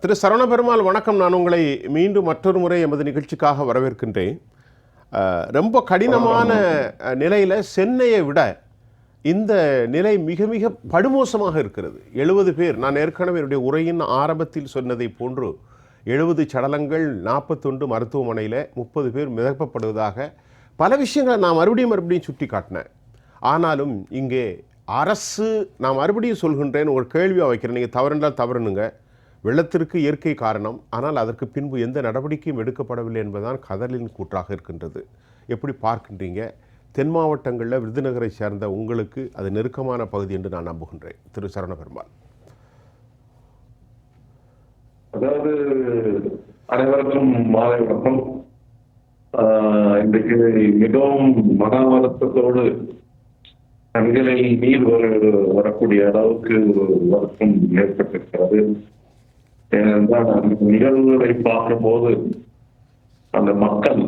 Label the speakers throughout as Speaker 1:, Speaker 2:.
Speaker 1: திரு சரவண பெருமாள் வணக்கம். நான் உங்களை மீண்டும் மற்றொரு முறை எமது நிகழ்ச்சிக்காக வரவேற்கின்றேன். ரொம்ப கடினமான நிலையில சென்னையை விட இந்த நிலை மிக மிக படுமோசமாக இருக்கிறது. எழுபது பேர் நான் ஏற்கனவே என்னுடைய உரையின் ஆரம்பத்தில் சொன்னதை போன்று எழுபது சடலங்கள் நாற்பத்தொன்று மருத்துவமனையில் முப்பது பேர் மிதக்கப்படுவதாக பல விஷயங்களை நான் மறுபடியும் மறுபடியும் சுட்டி காட்டினேன் ஆனாலும் இங்கே அரசு நான் மறுபடியும் சொல்கின்றேன் ஒரு கேள்வியாக வைக்கிறேன். நீங்கள் தவறுண்டால் தவறுனுங்க வெள்ளத்திற்கு இயற்கை காரணம். ஆனால் அதற்கு பின்பு எந்த நடவடிக்கையும் எடுக்கப்படவில்லை என்பதுதான் கதலின் கூற்றாக இருக்கின்றது. எப்படி பார்க்கின்றீங்க? தென் மாவட்டங்களில் விருதுநகரை சேர்ந்த உங்களுக்கு அது நெருக்கமான பகுதி என்று நான் நம்புகின்றேன். திரு. சரண பெருமாள்
Speaker 2: அதாவது அனைவருக்கும் மாலை வணக்கம். ஆஹ் இன்றைக்கு மிகவும் மன கண்களில் நீர் வரக்கூடிய அளவுக்கு ஒரு வருத்தம் ஏற்பட்டிருக்கிறது. ஏனென்றால் அந்த நிகழ்வுகளை பார்க்கும்போது அந்த மக்கள்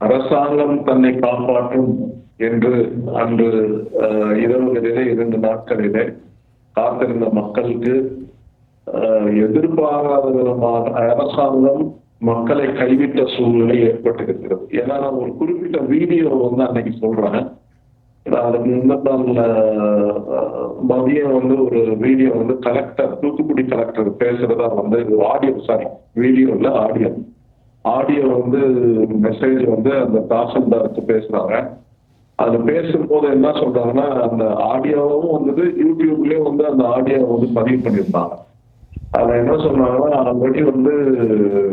Speaker 2: அரசாங்கம் தன்னை காப்பாற்றும் என்று அன்று ஆஹ், இரவுகளிலே இரண்டு நாட்களிலே காத்திருந்த மக்களுக்கு ஆஹ், எதிர்பாராத விதமாக அரசாங்கம் மக்களை கைவிட்ட சூழ்நிலை ஏற்பட்டிருக்கிறது. ஏன்னா நான் ஒரு குறிப்பிட்ட வீடியோ வந்து அன்னைக்கு சொல்றேன். அதுக்கு முந்தின மதியம் வந்து ஒரு வீடியோ வந்து கலெக்டர் தூத்துக்குடி கலெக்டர் பேசுறதா வந்து ஆடியோ சாரி வீடியோ இல்ல ஆடியோ ஆடியோ வந்து மெசேஜ் வந்து அந்த தாசில்தாருக்கு பேசுறாங்க. அதுல பேசும்போது என்ன சொல்றாங்கன்னா அந்த ஆடியோவும் வந்து யூடியூப்லயும் வந்து அந்த ஆடியோ வந்து பதிவு பண்ணியிருந்தாங்க. அதுல என்ன சொன்னாங்கன்னா ஆல்ரெடி வந்து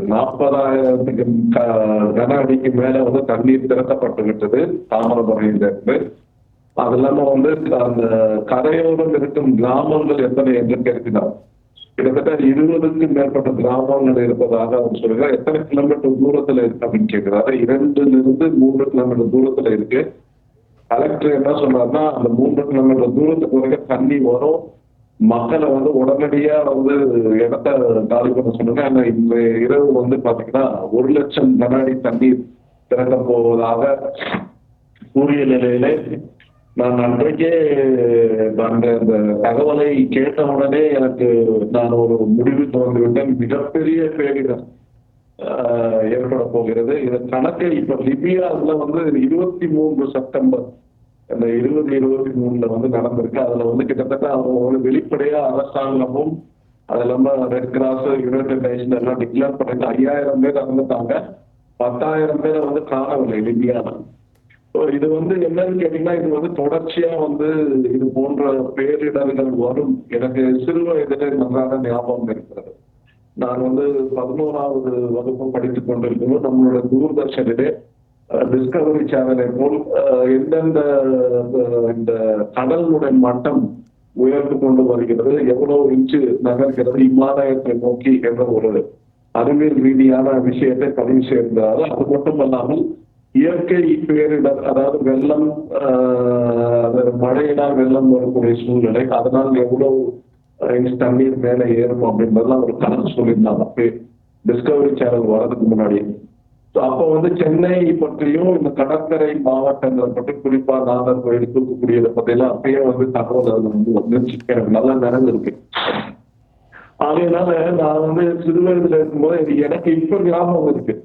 Speaker 2: நாற்பதாயிரத்துக்கு க- கன அடிக்கு மேல வந்து தண்ணீர் திறக்கப்பட்டு விட்டது தாமிரபரணியில இருந்து அது இல்லாம வந்து அந்த கரையோரம் இருக்கும் கிராமங்கள் எத்தனை என்று கேட்கிறார். கிட்டத்தட்ட இருபதுக்கும் மேற்பட்ட கிராமங்கள் இருப்பதாக அவர் சொல்கிறார். எத்தனை கிலோமீட்டர் தூரத்துல இருக்கு அப்படின்னு கேட்கிறாரு. இரண்டுல இருந்து மூன்று கிலோமீட்டர் தூரத்துல இருக்கு. கலெக்டர் என்ன சொன்னார்னா அந்த மூன்று கிலோமீட்டர் தூரத்துக்கு வரைக்கும் தண்ணி வரும். மக்களை வந்து உடனடியா வந்து இடத்த காலி பண்ண சொன்னாங்க ஆனா இந்த இரவு வந்து பாத்தீங்கன்னா ஒரு லட்சம் கன தண்ணி தண்ணீர் திறக்க போவதாக கூறிய நிலையிலே நான் அன்றைக்கே அந்த அந்த தகவலை கேட்ட உடனே எனக்கு நான் ஒரு முடிவு தோன்றிவிட்டேன். மிகப்பெரிய பேரிடம் ஆஹ், ஏற்பட போகிறது. இதன் கணக்கு இப்ப லிபியாவில் வந்து இருபத்தி மூன்று செப்டம்பர் அந்த இருபது இருபத்தி மூணுல வந்து நடந்திருக்கு. அதுல வந்து கிட்டத்தட்ட அவங்க வெளிப்படையா அரசாங்கமும் அது இல்லாம ரெட் கிராஸ் யுனைடெட் நேஷன் எல்லாம் டிக்ளேர் பண்ணிட்டு ஐயாயிரம் பேர் இறந்துட்டாங்க. பத்தாயிரம் பேரை வந்து காணவில்லை லிபியாவில் இது வந்து என்னன்னு கேட்டீங்கன்னா இது வந்து தொடர்ச்சியா வந்து இது போன்ற பேரிடர்கள் வரும். எனக்கு சிறு வயதிலே நன்றாக ஞாபகம் இருக்கிறது. நான் வந்து பதினோராவது வகுப்பு படித்துக் கொண்டிருக்கும்போது நம்மளோட தூர்தர்ஷனிலே டிஸ்கவரி சேனலை போல் அஹ், எந்தெந்த இந்த கடலுடைய மட்டம் உயர்ந்து கொண்டு வருகிறது எவ்வளவு இன்ச்சு நகர்கிறது இமாலயத்தை நோக்கி என்ற ஒரு அறிவியல் ரீதியான விஷயத்தை பதிவு செய்திருந்தார்கள் அது மட்டுமல்லாமல் இயற்கை பேரிடர் அதாவது வெள்ளம் ஆஹ், மழையினால் வெள்ளம் வரக்கூடிய சூழ்நிலை அதனால் எவ்வளவு இன்ச் தண்ணீர் மேலே ஏறும் அப்படின்றதெல்லாம் ஒரு கணக்கு சொல்லியிருந்தாங்க அப்பே டிஸ்கவரி சேனல் வர்றதுக்கு முன்னாடி. அப்போ வந்து சென்னை பற்றியும் இந்த கடற்கரை மாவட்டங்கள் பற்றி குறிப்பா நாகர்கோயில் தூத்துக்குடி இதை பத்தியெல்லாம் அப்பயே வந்து தகவல் அதுல வந்து வந்துருச்சு. எனக்கு நல்லா நினைவு அதனால நான் வந்து சிறு வயதுல இருக்கும்போது எனக்கு இப்ப ஞாபகம் இருக்கு.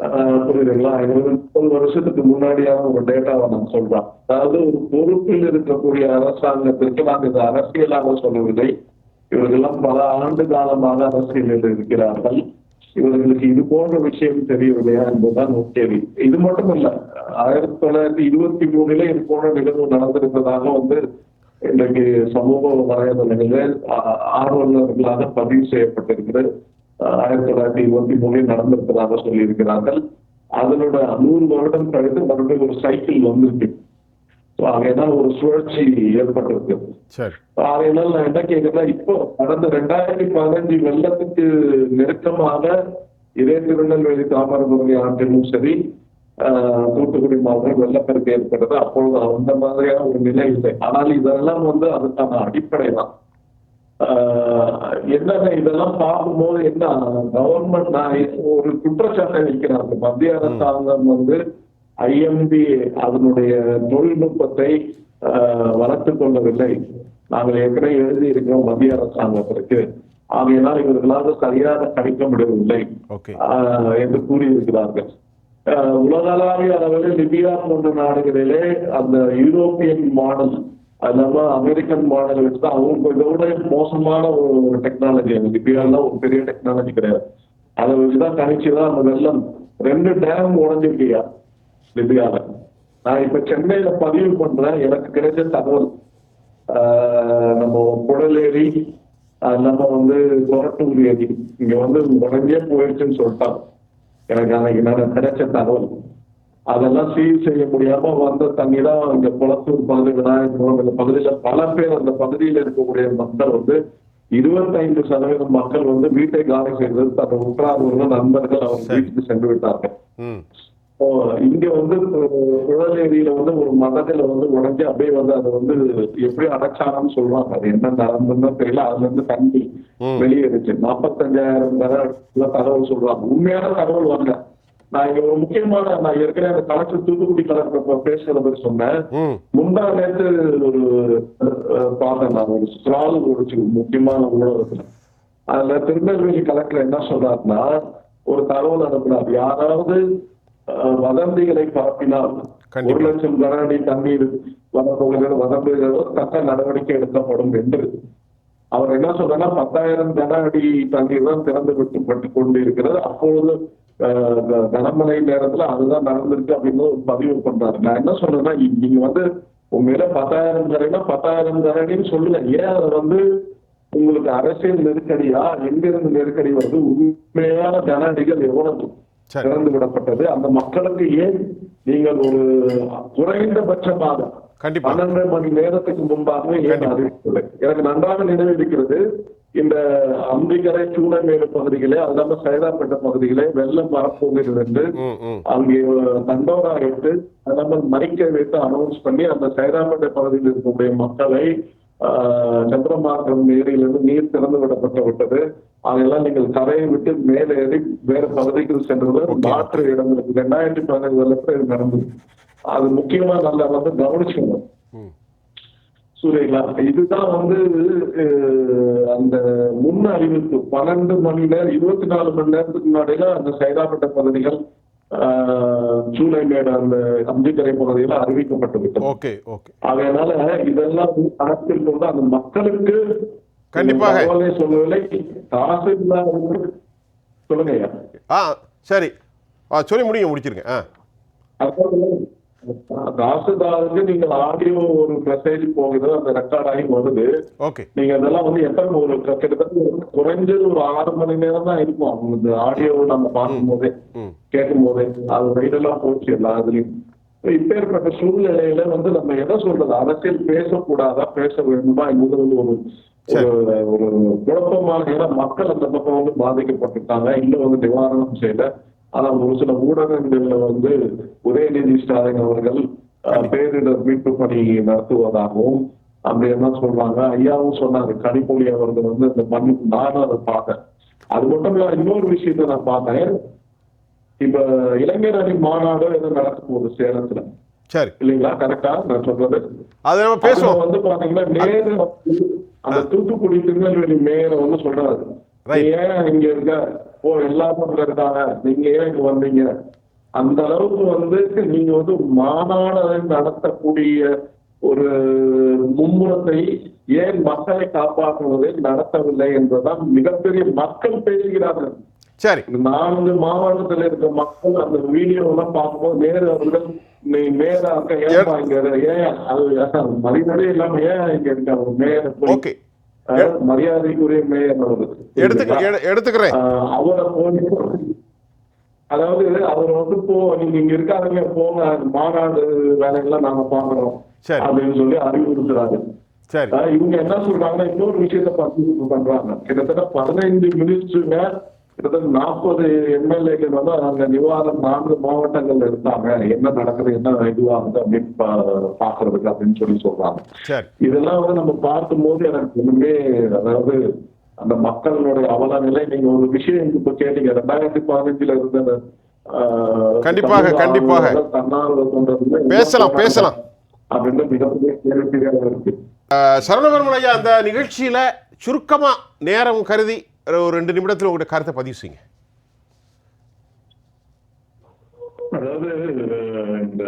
Speaker 2: புரியுதுங்களா? இது வந்து முப்பது வருஷத்துக்கு முன்னாடியான ஒரு டேட்டாவை நான் சொல்றேன் அதாவது ஒரு பொறுப்பில் இருக்கக்கூடிய அரசாங்கத்திற்கு நான் இது அரசியலாக சொல்லவில்லை. இவர்களெல்லாம் பல ஆண்டு காலமாக அரசியலில் இருக்கிறார்கள். இவர்களுக்கு இது போன்ற விஷயம் தெரியவில்லையா என்பதுதான் கேள்வி. இது மட்டும் இல்ல ஆயிரத்தி தொள்ளாயிரத்தி இருபத்தி மூணுல இது போன்ற நிகழ்வு நடந்திருப்பதாக வந்து இன்றைக்கு சமூக வலைதளங்களில் ஆர்வலர்களாக பதிவு செய்யப்பட்டிருக்கிறது. ஆயிரத்தி தொள்ளாயிரத்தி இருபத்தி மூணில் நடந்திருப்பதாக சொல்லியிருக்கிறார்கள். அதனோட நூறு வருடம் கழித்து மறுபடியும் ஒரு சைக்கிள் வந்திருக்கு. ஆகையினால் ஒரு சுழற்சி ஏற்பட்டிருக்கு. ஆகையினால் நான் என்ன கேட்கிறேன் இப்போ கடந்த ரெண்டாயிரத்தி பதினஞ்சு வெள்ளத்துக்கு நெருக்கமாக இதே திருநெல்வேலி தாமிரபரணி ஆற்றிலும் சரி ஆஹ், தூத்துக்குடி மாவட்டம் வெள்ளப்பெருக்கு ஏற்பட்டது. அப்பொழுது அந்த மாதிரியான ஒரு நிலை இல்லை. ஆனால் இதெல்லாம் வந்து அதுக்கான அடிப்படை தான் என்னங்க இதெல்லாம் பார்க்கும்போது என்ன கவர்மெண்ட் நான் ஒரு குற்றச்சாட்டை வைக்கிறாங்க. மத்திய அரசாங்கம் வந்து ஐஎம்பி அதனுடைய தொழில்நுட்பத்தை ஆஹ், வளர்த்துக் கொள்ளவில்லை. நாங்கள் ஏற்கனவே எழுதி இருக்கிறோம் மத்திய அரசாங்கத்திற்கு. ஆகையினால் இவர்களால் சரியாக கணிக்க முடியவில்லை.
Speaker 1: ஓகே.
Speaker 2: ஆஹ் என்று கூறியிருக்கிறார்கள். உலகளாவிய அளவில் லிபியா போன்ற நாடுகளிலே அந்த யூரோப்பியன் மாடல் அல்லாம அமெரிக்கன் மாடல் வச்சு அவங்க இதோட மோசமான ஒரு டெக்னாலஜி அது லிபியால ஒரு பெரிய டெக்னாலஜி கிடையாது. அதை வச்சுதான் கணிச்சுதான் அந்த வெள்ளம் ரெண்டு டேம் உடஞ்சிருக்கியா லிபியால. நான் இப்ப சென்னையில பதிவு பண்றேன். எனக்கு கிடைச்ச தகவல் ஆஹ் நம்ம புடலேரி நம்ம வந்து கொரட்டூர் ஏரி. இங்க வந்து உடஞ்சே போயிடுச்சுன்னு சொல்லிட்டான் எனக்கு அன்னைக்கு நான் கிடைச்ச தகவல். அதெல்லாம் சீர் செய்ய முடியாம வந்த தண்ணி தான் இங்க குளத்தூர் பகுதி விநாயகபுரம் இந்த பகுதியில பல பேர் அந்த பகுதியில் இருக்கக்கூடிய மக்கள் வந்து இருபத்தைந்து சதவீதம் மக்கள் வந்து வீட்டை காலி செய்தது தன் உற்றார்கள் நண்பர்கள் அவங்க வீட்டுக்கு சென்று விட்டார்கள். இங்க வந்து குழல் ஏரியில வந்து ஒரு மதத்துல வந்து உடஞ்சி அப்படியே வந்து அது வந்து எப்படி அடைச்சாங்கன்னு சொல்றாங்க. அது என்ன நடந்ததுன்னு தெரியல. அதுல இருந்து தண்ணி. வெளியேறுச்சு. நாற்பத்தஞ்சாயிரம் தடவை தகவல் சொல்றாங்க. உண்மையான தகவல் வரல. நான் இங்க ஒரு முக்கியமான நான் ஏற்கனவே அந்த கலெக்டர் தூத்துக்குடி கலெக்டர் பேசுறத பத்தி சொன்னேன். முந்தா நேற்று ஒரு பார்த்தேன் நான். ஒரு ஸ்ட்ரால் ஓடிச்சு முக்கியமான ஊடகத்துல. அதுல திருநெல்வேலி கலெக்டர் என்ன சொல்றாருன்னா ஒரு தகவல் அனுப்புறாரு யாராவது வதந்திகளை பரப்பினால். ஒரு லட்சம் கன அடி தண்ணீர் வரப்போகிற வதந்திகளோ தக்க நடவடிக்கை எடுக்கப்படும் என்று. அவர் என்ன சொல்றாருன்னா பத்தாயிரம் கன அடி தண்ணீர் தான் திறந்து விட்டுப்பட்டு கொண்டு இருக்கிறது அப்பொழுது அஹ், க- கனமழை நேரத்துல அதுதான் நடந்திருக்கு அப்படின்னு ஒரு பதிவு பண்றாரு. நான் என்ன சொல்றேன்னா நீங்க வந்து உண்மையில பத்தாயிரம் கரைனா பத்தாயிரம் கரடின்னு சொல்லுங்க. ஏன் அதை வந்து உங்களுக்கு அரசியல் நெருக்கடியா எங்கிருந்து நெருக்கடி வருது? உண்மையான அடிகள் எவ்வளவு திறந்து விடப்பட்டது அந்த மக்களுக்கு ஏன் நீங்கள் ஒரு குறைந்தபட்சமாக
Speaker 1: கண்டிப்பா.
Speaker 2: பன்னெண்டு மணி நேரத்துக்கு முன்பாகவே ஏன். அறிவிக்கவில்லை? எனக்கு நன்றாக நினைவிருக்கிறது இந்த அம்பிகரை சூடமேடு பகுதிகளே அது இல்லாம சைதாப்பேட்டை பகுதிகளே வெள்ளம் வரப்போகிறது என்று அங்கே தண்டோரா இட்டு அது இல்லாம மறிக்க வைத்து அனௌன்ஸ் பண்ணி அந்த சைதாப்பேட்டை பகுதியில் இருக்கக்கூடிய மக்களை சந்திரமார்க்கம் ஏரியிலிருந்து நீர் திறந்து விடப்பட்டு விட்டது. அதெல்லாம் நீங்கள் கரையை விட்டு மேலே ஏறி வேறு பகுதிக்கு சென்றது மாற்று இடங்களுக்கு ரெண்டாயிரத்தி பதினஞ்சு வருடத்துல இது நடந்தது. அது முக்கியமா நல்லா வந்து கவனிச்சுக்கணும். சூரியலா இதுதான் வந்து அந்த முன் அறிவிப்பு. பன்னெண்டு மணி நேரம் இருபத்தி நாலு மணி நேரத்துக்கு முன்னாடியில அந்த சைதாப்பேட்டை பகுதிகள் ஆஹ், சூளைமேடு அந்த அம்பிக்கரை பகுதியில அறிவிக்கப்பட்டு அதனால இதெல்லாம் கணக்கில் கொண்டு அந்த மக்களுக்கு
Speaker 1: கண்டிப்பாக.
Speaker 2: சொல்லவில்லை இல்லாத சொல்லுங்க ஐயா.
Speaker 1: ஆ சரி. சொல்லி முடிங்க முடிச்சிருங்க.
Speaker 2: தாசுதாருக்கு நீங்கள் ஆடியோ ஒரு மெசேஜ் போகுது அந்த ரெக்கார்ட் ஆகி வருது.
Speaker 1: ஓகே.
Speaker 2: நீங்க அதெல்லாம் வந்து எத்தனை ஒரு கிட்டத்தட்ட குறைஞ்சது ஒரு ஆறு மணி நேரம் தான் இருக்கும் அவங்க இந்த ஆடியோ நம்ம பார்க்கும் போதே கேட்கும் போதே அது வெயிலெல்லாம் போச்சு எல்லா இதுலயும். இப்பேற்பட்ட சூழ்நிலையில வந்து நம்ம எதை சொல்றது? அரசியல் பேசக்கூடாதா? பேச வேண்டுமா? என்பது வந்து ஒரு ஒரு குழப்பமான ஏன்னா மக்கள் அந்த பக்கம் வந்து பாதிக்கப்பட்டிருக்காங்க இன்னும் வந்து நிவாரணம் செய்யல. ஆனா ஒரு சில ஊடகங்கள்ல வந்து உதயநிதி ஸ்டாலின் அவர்கள் பேரிடர் மீட்பு பணி நடத்துவதாகவும் அப்படி என்ன சொல்றாங்க? ஐயாவும் சொன்னாரு கனிமொழி அவர்கள் வந்து இந்த பண்ணி நானும் அதை பார்த்தேன். அது மட்டும் இல்ல இன்னொரு விஷயத்த நான் பார்த்தேன். இப்ப இளைஞர் அணி மாநாடு எதுவும் நடக்க போகுது சேலத்துல?
Speaker 1: சரி.
Speaker 2: இல்லைங்களா? கரெக்டா நான் சொல்றது?
Speaker 1: அது நம்ம பேசுவோம்.
Speaker 2: வந்து பாத்தீங்கன்னா வந்து அந்த தூத்துக்குடி திருநெல்வேலி மேயரை வந்து சொல்றாரு. ஏன் இங்க இருக்க? ஓ எல்லாரும் இருக்காங்க. நீங்க ஏன் இங்க வந்தீங்க? அந்த அளவுக்கு வந்து நீங்க வந்து மாநாடு நடத்தக்கூடிய ஒரு மும்முரத்தை ஏன் மக்களை காப்பாற்றுவதை நடத்தவில்லை என்பதுதான் மிகப்பெரிய மக்கள் பேசுகிறார்கள்.
Speaker 1: சரி.
Speaker 2: நான்கு மாவட்டத்துல இருக்க மக்கள் அந்த வீடியோ எல்லாம் பார்க்கும்போது நேரு அவர்கள் நீ மேயரா இருக்க ஏன்பா இங்க? ஏன் அது மரியாதை இல்லாம ஏன் இங்க இருக்க? போய், அஹ், மரியாதைக்குரிய மேயர்
Speaker 1: எடுத்துக்கிறேன்.
Speaker 2: அவரை போய் அதாவது அவர் வந்து போ நீங்க இங்க இருக்காதீங்க போங்க மாநாடு வேலைகள்லாம் நாங்க பாக்குறோம். அப்படின்னு சொல்லி அறிவுறுத்துறாரு. இவங்க என்ன சொல்றாங்கன்னா இன்னொரு விஷயத்த பத்தி பண்றாங்க. கிட்டத்தட்ட பதினைந்து மினிஸ்டருங்க கிட்டத்தட்ட நாற்பது எம்எல்ஏக்கள் வந்து அங்க நிவாரணம் நான்கு மாவட்டங்கள்ல இருந்தாங்க. என்ன நடக்குது என்ன இதுவாகுது அப்படின்னு பாக்குறதுக்கு அப்படின்னு சொல்லி சொல்றாங்க. இதெல்லாம் வந்து நம்ம பார்க்கும்போது எனக்கு ஒண்ணுமே அதாவது அந்த மக்களுடைய அவல நிலை நீங்க ஒரு விஷயம் இப்ப கேட்டீங்க ரெண்டாயிரத்தி பதினஞ்சுல இருந்த அந்த,
Speaker 1: கண்டிப்பாக, கண்டிப்பாக.
Speaker 2: தன்னார்வ தொண்டர்கள்
Speaker 1: பேசலாம், பேசலாம்.
Speaker 2: அப்படின்னு மிகப்பெரிய கேள்விக்குறியாக இருக்கு.
Speaker 1: சரவணபெருமன் ஐயா அந்த நிகழ்ச்சியில சுருக்கமா நேரம் கருதி ஒரு ரெண்டு நிமிடத்தில் உங்களுடைய கருத்தை பதிவு செய்யுங்க.
Speaker 2: அதாவது இந்த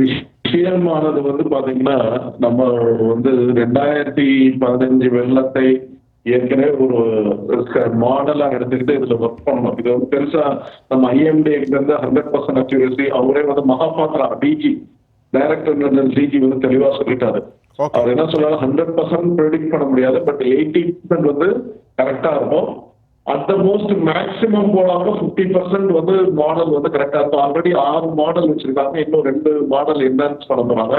Speaker 2: விஷயமானது வந்து பாத்தீங்கன்னா நம்ம வந்து ரெண்டாயிரத்தி பதினஞ்சு வெள்ளத்தை ஏற்கனவே ஒரு மாடலா எடுத்துக்கிட்டு இதுல ஒர்க் பண்ணணும். இது வந்து பெருசா நம்ம ஐஎம்டி இருந்து ஹண்ட்ரட் பர்சன்ட் அக்யூரசி அவரே வந்து மகாபாத்ரா டிஜி டைரக்டர் டிஜி வந்து தெளிவா சொல்லிட்டாரு. அவர் என்ன சொல்றாரு ஹண்ட்ரட் பர்சன்ட் ப்ரெடிக்ட் பண்ண முடியாது. பட் எயிட்டி பர்சன்ட் வந்து கரெக்டா இருக்கும். அட் த மோஸ்ட் மேக்ஸிமம் போலாம ஃபிஃப்டி பர்சன்ட் வந்து மாடல் வந்து கரெக்டா இருக்கும். ஆல்ரெடி ஆறு மாடல் வச்சிருக்காங்க. இன்னும் ரெண்டு மாடல் என்ஹான்ஸ் பண்ண போறாங்க.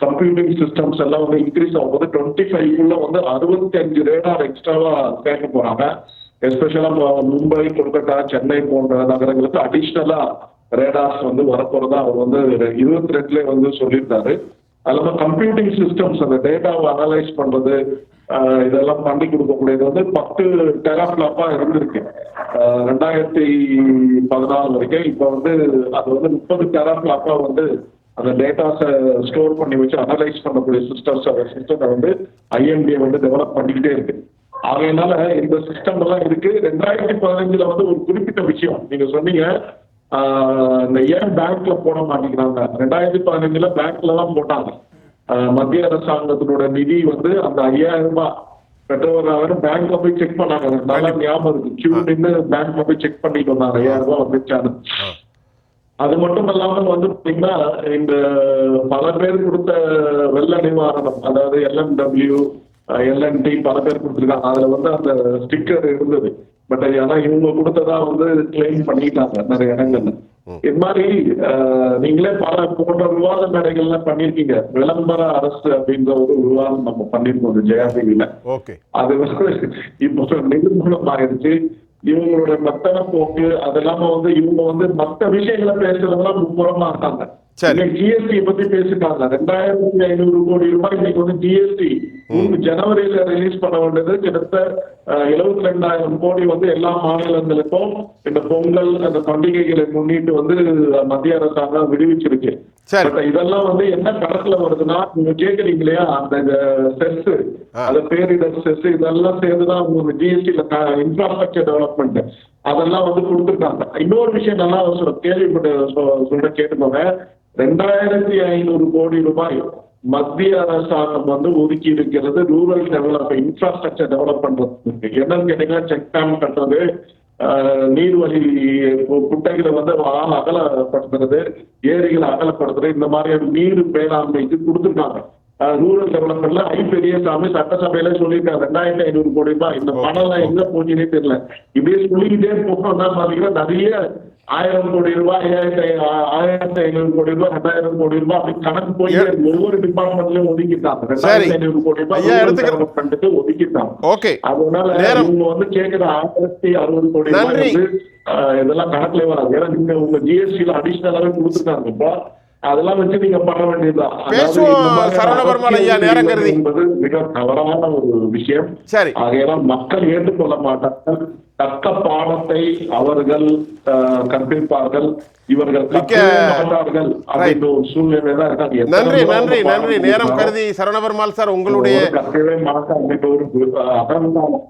Speaker 2: கம்ப்யூட்டிங் சிஸ்டம்ஸ் எல்லாம் வந்து இன்க்ரீஸ் ஆகும்போது டுவெண்ட்டி ஃபைவ்க்குள்ள வந்து அறுபத்தி அஞ்சு ரேடார் எக்ஸ்ட்ராவா சேர்க்க போறாங்க. எஸ்பெஷலா மும்பை கொல்கத்தா சென்னை போன்ற நகரங்களுக்கு அடிஷ்னலா ரேடார்ஸ் வந்து வரப்போறதா அவர் வந்து இருபத்தி ரெண்டுல வந்து சொல்லியிருந்தாரு. அது இல்லாம கம்ப்யூட்டிங் சிஸ்டம்ஸ் அந்த டேட்டாவை அனலைஸ் பண்றது ஆஹ் இதெல்லாம் பண்ணி கொடுக்கக்கூடியது வந்து பத்து டெராஃபிளாப்பா இருந்திருக்கு. ரெண்டாயிரத்தி பதினாலு வரைக்கும். இப்போ வந்து அது வந்து முப்பது டெராஃபிளாப்பா வந்து அந்த டேட்டாஸை ஸ்டோர் பண்ணி வச்சு அனலைஸ் பண்ணக்கூடிய சிஸ்டம்ஸ் அந்த சிஸ்டத்தை வந்து ஐஎம்டி வந்து டெவலப் பண்ணிக்கிட்டே இருக்கு. ஆகையினால இந்த சிஸ்டம் எல்லாம் இருக்கு. ரெண்டாயிரத்தி பதினஞ்சுல வந்து ஒரு குறிப்பிட்ட விஷயம். நீங்க சொன்னீங்க இந்த ஏன் பேங்க்ல போட மாட்டேங்கிறாங்க? ரெண்டாயிரத்தி பதினஞ்சுல பேங்க்ல தான் போட்டாங்க மத்திய அரசாங்கத்தினோட நிதி வந்து அந்த ஐயாயிரம் ரூபாய். பெற்றவர் பேங்க்ல போய் செக் பண்ணாங்க. நல்லா ஞாபகம் இருக்கு. கியூ நின்று பேங்க்ல போய் செக் பண்ணிட்டு வந்தாங்க. ஐயாயிரம் ரூபாய் வந்துச்சான்னு அது மட்டும் இல்லாம வந்து பாத்தீங்கன்னா இந்த பல பேர் கொடுத்த வெள்ள நிவாரணம் அதாவது எல்என்டபிள்யூ எல்என்டி பல பேர் கொடுத்துருக்காங்க. அதுல வந்து அந்த ஸ்டிக்கர் இருந்தது. பட் ஆனா இவங்க கொடுத்ததா வந்து கிளைம் பண்ணிட்டாங்க நிறைய இடங்கள்ல. இது மாதிரி நீங்களே பல போன்ற விவாத மேடைகள்ல பண்ணிருக்கீங்க விளம்பர அரசு அப்படின்ற ஒரு விவாதம் நம்ம பண்ணிருக்கோம் ஜெயா டிவில
Speaker 1: ஓகே.
Speaker 2: அது வந்து இப்போ நிர்மூலம் ஆயிடுச்சு இவங்களோட மத்தன போக்கு அது இல்லாம வந்து இவங்க வந்து மத்த விஷயங்களை பேசுறதெல்லாம் மும்முரமா இருக்காங்க.
Speaker 1: சரி.
Speaker 2: ஜிஎஸ்டி பத்தி பேசிட்டாங்க. ரெண்டாயிரத்தி ஐநூறு கோடி ரூபாய் இன்னைக்கு வந்து ஜிஎஸ்டி ஜனவரியில ரிலீஸ் பண்ண வேண்டியது. கிட்டத்தட்ட எழுபத்தி ரெண்டாயிரம் கோடி வந்து எல்லா மாநிலங்களுக்கும் இந்த பொங்கல் அந்த பண்டிகைகளை முன்னிட்டு வந்து மத்திய அரசாங்கம் விடுவிச்சிருக்கு. இதெல்லாம் வந்து என்ன கணக்குல வருதுன்னா நீங்க கேக்குறீங்க இல்லையா? அந்த செஸ். அது பேரிடர் செஸ் இதெல்லாம் சேர்ந்துதான் உங்களுக்கு ஜிஎஸ்டில இன்ஃப்ராஸ்ட்ரக்சர் டெவலப்மெண்ட் அதெல்லாம் வந்து கொடுத்துருக்காங்க. இன்னொரு விஷயம் நல்லா கேள்விப்பட்ட சொ- சொல்ற கேட்டுக்கோங்க. ரெண்டாயிரத்தி ஐநூறு கோடி ரூபாய் மத்திய அரசாங்கம் வந்து ஒதுக்கி இருக்கிறது ரூரல் டெவலப் இன்ஃப்ராஸ்ட்ரக்சர் டெவலப் பண்றதுக்கு. என்னன்னு கேட்டீங்கன்னா செக் டேம் கட்டுறது ஆஹ் நீர்வழி குட்டைகளை வந்து ஆள் அகலப்படுத்துறது ஏரிகளை அகலப்படுத்துறது இந்த மாதிரியான நீர் மேலாண்மைக்கு கொடுத்துருக்காங்க. ரூரல் டெவலப்மெண்ட்ல ஐ பெரியசாமி சட்டசபையில சொல்லியிருக்காரு ரெண்டாயிரத்தி ஐநூறு கோடி ரூபாய் இந்த பணம் எல்லாம் எங்க போச்சுன்னே தெரியல. இப்படியே சொல்லிக்கிட்டே போனோம்னா பாத்தீங்கன்னா நிறைய ஆயிரம் கோடி ரூபாய் ஐயாயிரத்தி ஆயிரத்தி ஐநூறு கோடி ரூபாய் ரெண்டாயிரம் கோடி ரூபாய் அப்படி கணக்கு போய் ஒவ்வொரு டிபார்ட்மெண்ட்லயும் ஒதுக்கிட்டாங்க. ரெண்டாயிரத்தி ஐநூறு கோடி ரூபாய் development-க்கு ஒதுக்கிட்டாங்க.
Speaker 1: ஓகே.
Speaker 2: அதனால. இவங்க வந்து கேக்குற ஆயிரத்தி அறுபது கோடி ரூபாய் இதெல்லாம் கணக்குல வராது. ஏன்னா நீங்க உங்க ஜிஎஸ்டில அடிஷனலாவே கொடுத்துருக்காங்க இப்போ அதெல்லாம் வச்சு நீங்க பண்ண வேண்டியதுதான்.
Speaker 1: ஐயா, நேரம் கருதி.
Speaker 2: என்பது மிக தவறான ஒரு விஷயம்.
Speaker 1: சரி.
Speaker 2: ஆகையால் மக்கள் ஏற்றுக்கொள்ள மாட்டார்கள். தக்க பாடத்தை அவர்கள் கற்பிப்பார்கள். இவர்கள் மாட்டார்கள் அப்படின்ற ஒரு சூழ்நிலை தான் இருக்காங்க.
Speaker 1: நன்றி நன்றி நேரம் கருதி சரவணபெருமாள் சார் உங்களுடைய
Speaker 2: கற்கவே மாட்டாங்க அப்படின்ற ஒரு அகங்காரம்